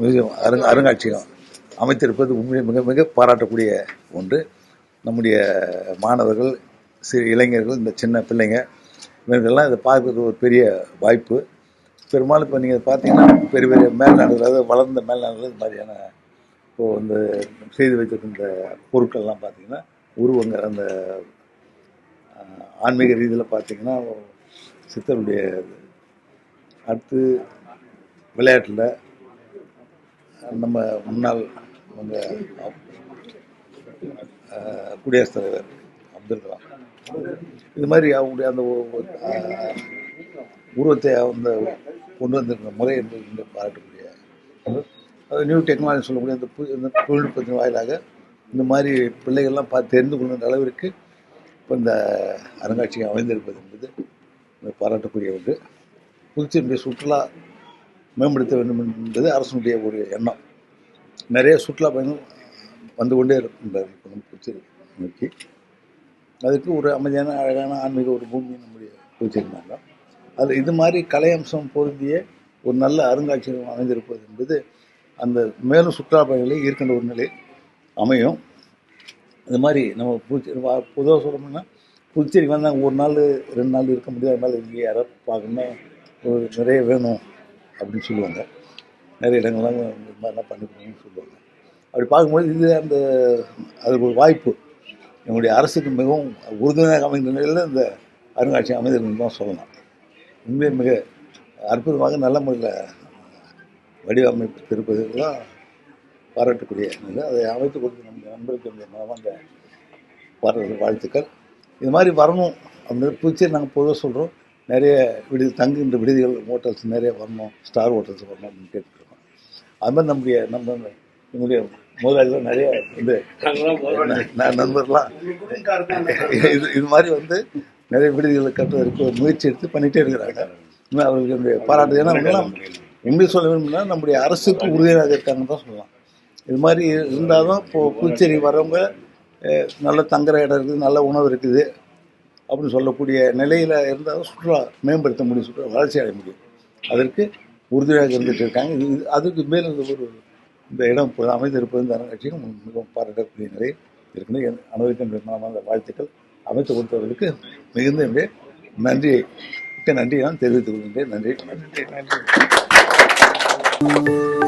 Museum அருங் அருங்காட்சியகம். அமைத்திருப்பது உண்மை மிக மிக பாராட்டக்கூடிய ஒன்று. நம்முடைய மாணவர்கள் சிறு இளைஞர்கள் இந்த சின்ன பிள்ளைங்க இவர்கள்லாம் இதை பார்க்குறது ஒரு பெரிய வாய்ப்பு. பெரும்பாலும் இப்போ நீங்கள் பார்த்தீங்கன்னா பெரிய பெரிய மேல்நாடுகள் அதாவது வளர்ந்த மேல்நாடுகள் இது மாதிரியான இப்போது இந்த செய்து வைத்திருக்கின்ற பொருட்கள்லாம் பார்த்தீங்கன்னா உருவங்கள் அந்த ஆன்மீக ரீதியில் பார்த்தீங்கன்னா சித்தருடைய அடுத்து விளையாட்டில் நம்ம முன்னாள் அவங்க குடியரசுத் தலைவர் அப்துல் கலாம் இது மாதிரி அவங்களுடைய அந்த உருவத்தை அந்த கொண்டு வந்திருந்த முறை என்பது இங்கே பாராட்டக்கூடிய அது நியூ டெக்னாலஜி சொல்லக்கூடிய இந்த புது இந்த தொழில்நுட்பத்தின் வாயிலாக இந்த மாதிரி பிள்ளைகள்லாம் பார்த்து தெரிந்து கொள்கின்ற அளவிற்கு இப்போ இந்த அருங்காட்சியகம் அமைந்திருப்பது என்பது பாராட்டக்கூடிய ஒன்று புதுச்சேரியுடைய சுற்றுலா மேம்படுத்த வேண்டும் என்பது அரசனுடைய ஒரு எண்ணம். நிறைய சுற்றுலா பயணிகள் வந்து கொண்டே இருக்கும் புதுச்சேரி நோக்கி. அதுக்கு ஒரு அமைதியான அழகான ஆன்மீக ஒரு பூமி நம்முடைய புதுச்சேரி மாநிலம் அது இது மாதிரி கலை அம்சம் பொருந்திய ஒரு நல்ல அருங்காட்சியகம் அமைந்திருப்பது என்பது அந்த மேலும் சுற்றுலா பயணிகளை ஈர்க்கின்ற ஒரு நிலை அமையும். இது மாதிரி நம்ம புதுச்சேரி பொதுவாக சொல்லணும்னா புதுச்சேரி வந்தாங்க ஒரு நாள் ரெண்டு நாள் இருக்க முடியாது அதனால இங்கே யாராவது பார்க்கணும்னா ஒரு நிறைய வேணும். அப்படின்னு சொல்லுவாங்க. நிறைய இடங்கள்லாம் இந்த மாதிரிலாம் பண்ணி சொல்லுவாங்க. அப்படி பார்க்கும்போது இது அந்த அது ஒரு வாய்ப்பு. எங்களுடைய அரசுக்கு மிகவும் உறுதுணையாக அமைந்த நிலையில் இந்த அருங்காட்சியகம் அமைந்திருக்குன்னு தான் சொல்லலாம். உண்மையை மிக அற்புதமாக நல்ல முறையில் வடிவமைப்பு வடிவமைத்திருப்பதெல்லாம் பாராட்டக்கூடிய நிலை. அதை அமைத்து கொடுத்த நம்ம நண்பருக்கு மூலமாக மனமார்ந்த வாழ்த்துக்கள். இது மாதிரி வரணும் அந்த புதுச்சேரி நாங்கள் பொதுவாக சொல்கிறோம் நிறைய விடுதி தங்குகின்ற விடுதிகள் ஹோட்டல்ஸ் நிறைய வரணும் ஸ்டார் ஹோட்டல்ஸ் வரணும் அப்படின்னு கேட்டுருக்கோம் அது மாதிரி நம்முடைய நம்ம என்னுடைய முதலாளிகள் நிறைய வந்து நான் நண்பர்லாம் இது இது மாதிரி வந்து நிறைய விடுதிகளை கட்டுவதற்கு ஒரு முயற்சி எடுத்து பண்ணிகிட்டே இருக்கிறாங்க. இன்னும் அவர்களுக்கு என்னுடைய பாராட்டு. ஏன்னா எப்படி சொல்ல வேணும்னா நம்முடைய அரசுக்கு உறுதியாக இருக்காங்கன்னு தான் சொல்லலாம். இது மாதிரி இருந்தால்தான் இப்போது புதுச்சேரி வரவங்க நல்ல தங்குற இடம் இருக்குது நல்ல உணவு இருக்குது. அப்படின்னு சொல்லக்கூடிய நிலையில் இருந்தாலும் சுற்றுலா மேம்படுத்த முடியும் சுற்றுலா வளர்ச்சி அடைய முடியும். அதற்கு உறுதியாக இருந்துட்டு இருக்காங்க இது அதுக்கு மேல் இந்த ஒரு இந்த இடம் அமைந்திருப்பது இந்த அருங்காட்சியகம் மிகவும் பாராட்டக்கூடிய நிலை இருக்குது என் அனைவருக்கும் என்னுடைய வாழ்த்துக்கள் அமைத்து கொடுத்தவர்களுக்கு மிகுந்த என்னுடைய நன்றியை மிக்க நன்றியை நான் தெரிவித்துக் கொள்கின்றேன். நன்றி. நன்றி நன்றி.